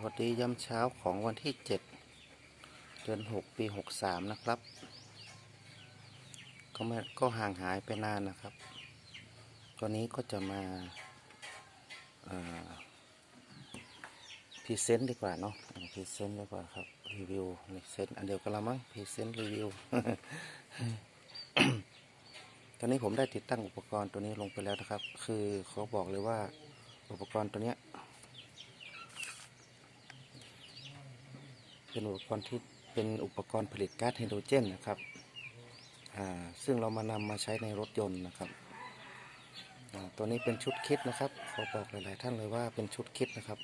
วัสดียามเช้าของวันที่ 7 เดือน 6 ปี 63 นะครับ ก็ไม่ก็ห่างหายไปนานนะครับวันนี้ก็จะมาพรีเซนต์ดีกว่าเนาะพรีเซนต์ดีกว่าครับ รีวิวในเซนต์อันเดียวกันละมั้งพรีเซนต์รีวิว ตอนนี้ผมได้ติดตั้งอุปกรณ์ตัวนี้ลงไปแล้วนะครับ คือเขาบอกเลยว่าอุปกรณ์ตัวเนี้ย เป็นอุปกรณ์ที่เป็นอุปกรณ์ผลิตก๊าซไฮโดรเจนนะครับซึ่งเรามานำมาใช้ในรถยนต์นะครับตัวนี้เป็นชุดคิดนะครับขอบอกหลาย ๆ ท่านเลยว่าเป็นชุดคิดนะครับ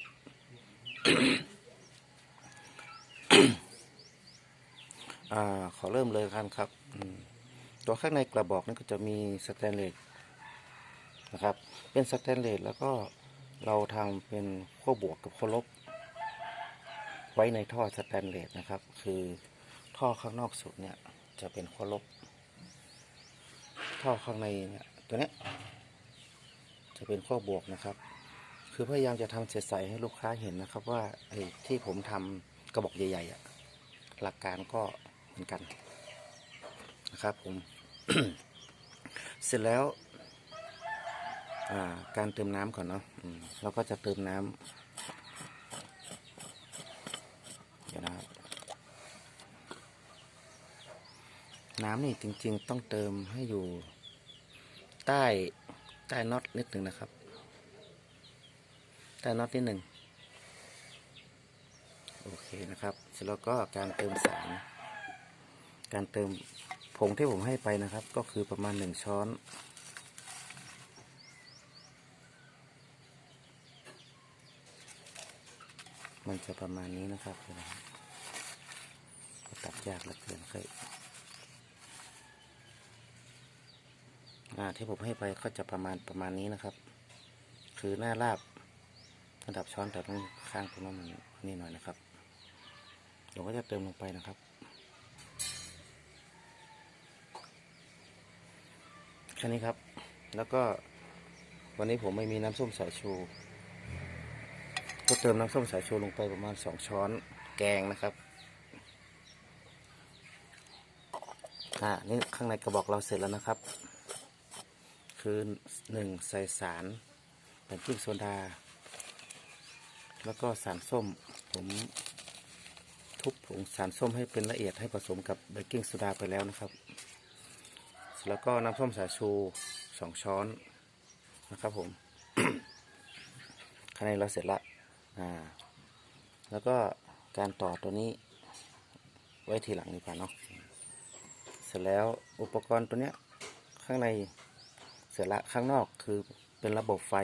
อขอเริ่มเลยกันครับ ตัวข้างในกระบอกนี่ก็จะมีสแตนเลสนะครับ เป็นสแตนเลสแล้วก็เราทำเป็นขั้วบวกกับขั้วลบ ไว้ในท่อสแตนเลสนะครับ คือท่อข้างนอกสุดเนี่ย จะเป็นขั้วลบ ท่อข้างในเนี่ยตัวเนี้ยจะเป็นขั้วบวกนะครับ คือพยายามจะทำเสใสให้ลูกค้าเห็นนะครับ ว่าไอ้ที่ผมทำกระบอกใหญ่ๆอะหลักการก็เหมือนกันนะครับผม เสร็จแล้วการเติมน้ำก่อนเนาะเราก็จะเติมน้ำ เดี๋ยวนะครับ น้ำนี่จริง ๆ ต้องเติมให้อยู่ ใต้ใต้น็อตนิดหนึ่งนะครับ ใต้น็อตนิดหนึ่งโอเคนะครับ เสร็จแล้วก็การเติมสาร การเติมผงที่ผมให้ไปนะครับ ก็คือประมาณหนึ่งช้อน มันจะประมาณนี้นะครับตัดยากเหลือเกินเคยอ่า ที่ผมให้ไปก็จะประมาณประมาณนี้นะครับ คือหน้าราบระดับช้อนแต่ต้องข้างตรงนั้นนนี่หน่อยนะครับเดี๋ยวก็จะเติมลงไปนะครับ แค่นี้ครับ แล้วก็วันนี้ผมไม่มีน้ำส้มสายชู ก็เติมน้ำส้มสายชูลงไปประมาณสองช้อนแกงนะครับอ่านี่ข้างในกระบอกเราเสร็จแล้วนะครับ คือหนึ่งใส่สารแบงกิ้งโซดา แล้วก็สารส้ม ผมทุบผงสารส้มให้เป็นละเอียดให้ผสมกับเบกกิ้งโซดาไปแล้วนะครับ แล้วก็น้ำส้มสายชูสองช้อนนะครับผมข้างในเราเสร็จละอ่า แล้วก็การต่อตัวนี้ ไว้ทีหลังดีกว่าเนาะ เสร็จแล้วอุปกรณ์ตัวเนี้ย ข้างใน สร็จละข้างนอกคือเป็นระบบไฟ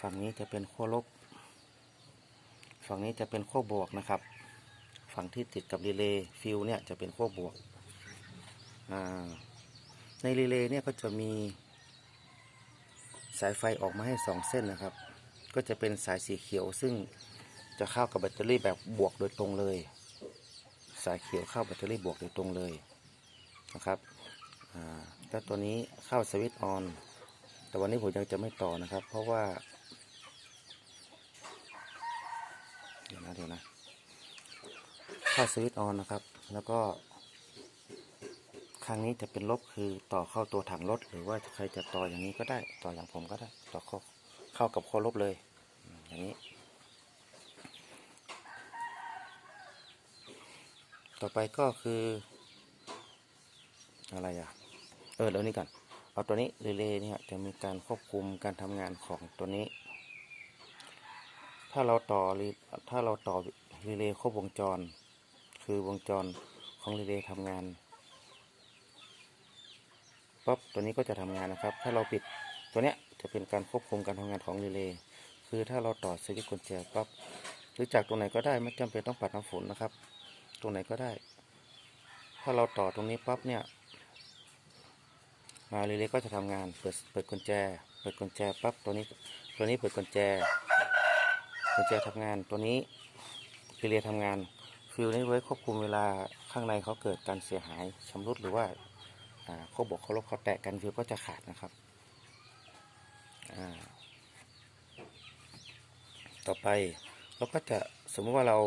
ฝั่งนี้จะเป็นขั้วลบ ฝั่งนี้จะเป็นขั้วบวกนะครับ ฝั่งที่ติดกับรีเลย์ฟิวเนี่ยจะเป็นขั้วบวก ในรีเลย์เนี่ยก็จะมีสายไฟออกมาให้สองเส้นนะครับ ก็จะเป็นสายสีเขียวซึ่งจะเข้ากับแบตเตอรี่แบบบวกโดยตรงเลย สายเขียวเข้าแบตเตอรี่บวกโดยตรงเลยนะครับ อ่าตัวนี้เข้าสวิตช์ออน แต่วันนี้ผมยังจะไม่ต่อนะครับ เพราะว่า เดี๋ยวนะเดี๋ยวนะเข้าสวิตช์ออนนะครับ แล้วก็ข้งนี้จะเป็นลบคือต่อเข้าตัวถังรถ หรือว่าใครจะต่ออย่างนี้ก็ได้ ต่ออย่างผมก็ได้ ต่อเข้าเข้ากับข้อลบเลยอืมอย่างนี้ ต่อไปก็คือ อะไรอะ เออเดี๋ยวนี้ก่อนเอาตัวนี้เรเลย์เนี่ยจะมีการควบคุมการทำงานของตัวนี้ ถ้าเราต่อรีถ้าเราต่อรีเลย์ครบวงจร คือวงจรของรีเลย์ทำงานปั๊บตัวนี้ก็จะทำงานนะครับ ถ้าเราปิดตัวเนี้ยจะเป็นการควบคุมการทำงานของรีเลย์คือถ้าเราต่อสวิตช์กุญแจปั๊บหรือจากตรงไหนก็ได้ไม่จำเป็นต้องปัดน้ำฝนนะครับ ตรงไหนก็ได้ ถ้าเราต่อตรงนี้ปั๊บเนี่ย มารีเลย์ก็จะทำงานเปิดเปิดกุญแจ เปิดกุญแจปั๊บตัวนี้ตัวนี้เปิดกุญแจกุญแจทำงานตัวนี้รีเลย์ทำงานฟิวนี้ไว้ควบคุมเวลาข้างในเขาเกิดการเสียหายชำรุดหรือว่าเขาบอกเขาลบเขาแตะกันฟิวก็จะขาดนะครับต่อไปเราก็จะสมมติว่าเรา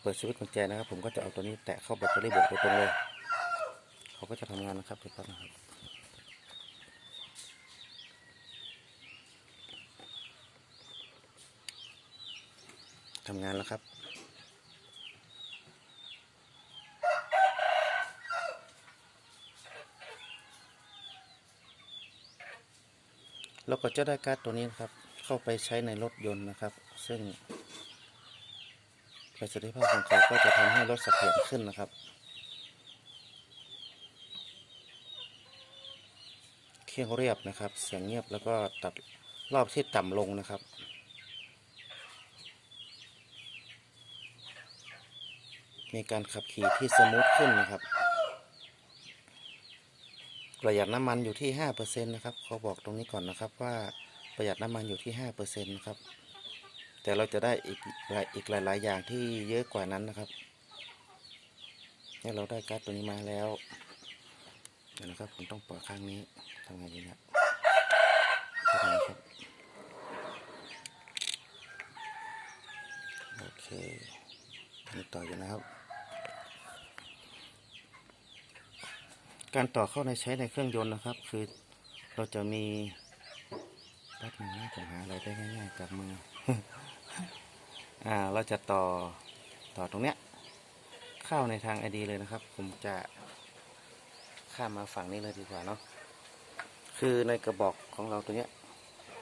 เปิดสวิตช์กุญแจนะครับ ผมก็จะเอาตัวนี้แตะเข้าแบตเตอรี่บวกโดยตรงเลยเขาก็จะทำงานนะครับเดี๋ยวแป๊บนะครับ ทำงานแล้วครับ เราก็จะได้การ์ดตัวนี้นครับ เข้าไปใช้ในรถยนต์นะครับ ซึ่งประสิทธิภาพของเขาก็จะทำให้รถเสถียรขึ้นนะครับ เครื่องเรียบนะครับ เสียงเงียบแล้วก็ตัดรอบที่ต่ำลงนะครับ มีการขับขี่ที่สมูทขึ้นนะครับ ประหยัดน้ำมันอยู่ที่ห้าเปอร์เซ็นต์นะครับเขาบอกตรงนี้ก่อนนะครับว่าประหยัดน้ำมันอยู่ที่ห้าเปอร์เซ็นต์นะครับ แต่เราจะได้อีกหลายอีกหลาย ๆ อย่างที่เยอะกว่านั้นนะครับเนี่ยเราได้การ์ดตัวนี้มาแล้วเดี๋ยวนะครับผมต้องเปิดข้างนี้ทำไงดีนี่ยเข้าไปนะครับโอเคต่ออยู่นะครับ การต่อเข้าในใช้ในเครื่องยนต์นะครับ คือเราจะมีแป๊บหนึงนะผมหาอะไรได้ง่ายๆจากมืออ่าเราจะต่อต่อตรงเนี้ยเข้าในทางไอดีเลยนะครับ ผมจะข้ามมาฝั่งนี้เลยดีกว่าเนาะคือในกระบอกของเราตัวเนี้ย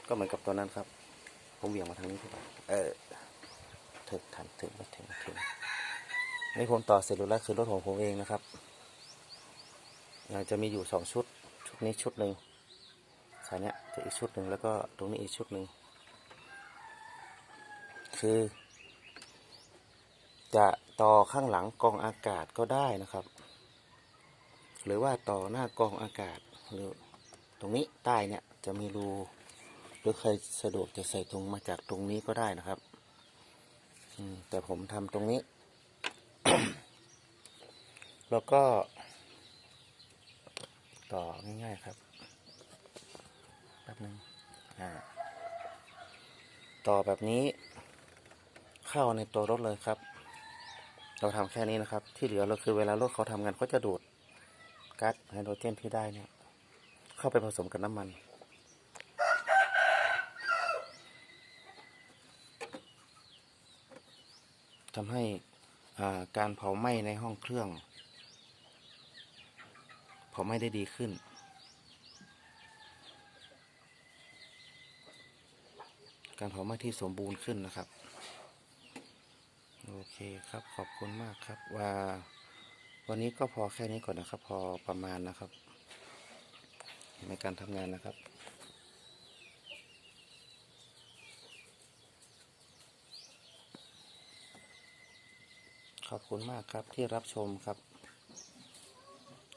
ก็เหมือนกับตัวนั้นครับ ผมเหวี่ยงมาทางนี้ใช่ปะเออถึงทันถึงไม่ถึงไม่ถึงในผมต่อเสร็จแล้วคือรถของผมเองนะครับ จะมีอยู่สองชุด ชุดนี้ชุดหนึ่งสายเนี้ยจะอีกชุดหนึ่งแล้วก็ตรงนี้อีกชุดหนึ่งคือ จะต่อข้างหลังกองอากาศก็ได้นะครับ หรือว่าต่อหน้ากองอากาศหรือตรงนี้ใต้เนี่ยจะมีรูหรือใครสะดวกจะใส่ตรงมาจากตรงนี้ก็ได้นะครับแต่ผมทำตรงนี้ แล้วก็ ต่อง่ายๆครับแป๊บนึงอ่าต่อแบบนี้ เข้าในตัวรถเลยครับ เราทำแค่นี้นะครับ ที่เหลือเราคือเวลารถเขาทำงานเขาจะดูดก๊าซไฮโดรเจนที่ได้เนี่ย เข้าไปผสมกับน้ำมันทำให้การเผาไหม้ในห้องเครื่อง เผาไม้ได้ดีขึ้น การเผาไหม้ที่สมบูรณ์ขึ้นนะครับ โอเคครับขอบคุณมากครับว่าวันนี้ก็พอแค่นี้ก่อนนะครับ พอประมาณนะครับ ในการทำงานนะครับขอบคุณมากครับที่รับชมครับ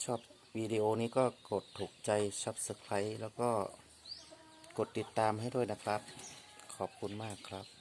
ชอบ วิดีโอนี้ก็กดถูกใจ Subscribe แล้วก็กดติดตามให้ด้วยนะครับ ขอบคุณมากครับ